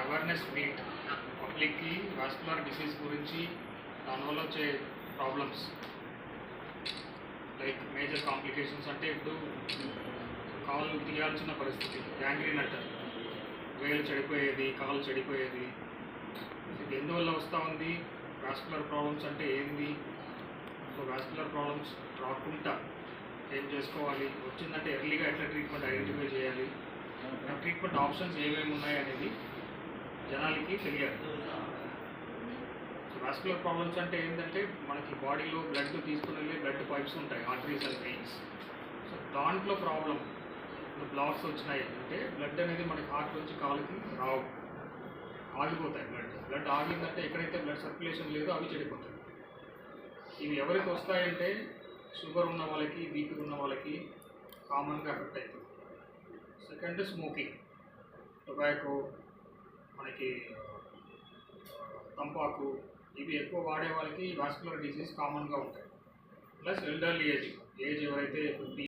Awareness meet పబ్లిక్కి vascular disease గురించి దానివల్ల వచ్చే ప్రాబ్లమ్స్ లైక్ మేజర్ కాంప్లికేషన్స్ అంటే ఇప్పుడు కాలు తీయాల్సిన పరిస్థితి. గ్యాంగ్రీన్ అంటారు. వేలు చెడిపోయేది కాలు చెడిపోయేది. ఇది ఎందువల్ల వస్తూ ఉంది? వాస్కులర్ ప్రాబ్లమ్స్ అంటే ఏంది? సో వాస్కులర్ ప్రాబ్లమ్స్ రాకుండా ఏం చేసుకోవాలి? వచ్చిందంటే ఎర్లీగా ఎట్లా ట్రీట్మెంట్ ఐడెంటిఫై చేయాలి? ట్రీట్మెంట్ ఆప్షన్స్ ఏమేమి ఉన్నాయి అనేది జనాలకి తెలియాలి. సో వాస్కులర్ ప్రాబ్లమ్స్ అంటే ఏంటంటే మనకి బాడీలో బ్లడ్ తీసుకుని వెళ్ళి బ్లడ్ పైప్స్ ఉంటాయి ఆర్టరీస్ అండ్ వెయిన్స్ సో దాంట్లో ప్రాబ్లం బ్లాక్స్ వచ్చినాయి అంటే బ్లడ్ అనేది మనకి హార్ట్ నుంచి కాలుకి రావు. ఆగిపోతాయి బ్లడ్ బ్లడ్ ఆగిందంటే ఎక్కడైతే బ్లడ్ సర్క్యులేషన్ లేదో అవి చెడిపోతాయి. ఇవి ఎవరికి వస్తాయంటే షుగర్ ఉన్న వాళ్ళకి బీపీ ఉన్న వాళ్ళకి కామన్గా ఎఫెక్ట్ అవుతుంది సెకండ్ స్మోకింగ్. టొబాకో మనకి తంపాకు ఇవి ఎక్కువ వాడే వాళ్ళకి వాస్కులర్ డిసీజ్ కామన్గా ఉంటాయి. ప్లస్ ఎల్డర్లీ ఏజ్ ఏజ్ ఎవరైతే ఫిఫ్టీ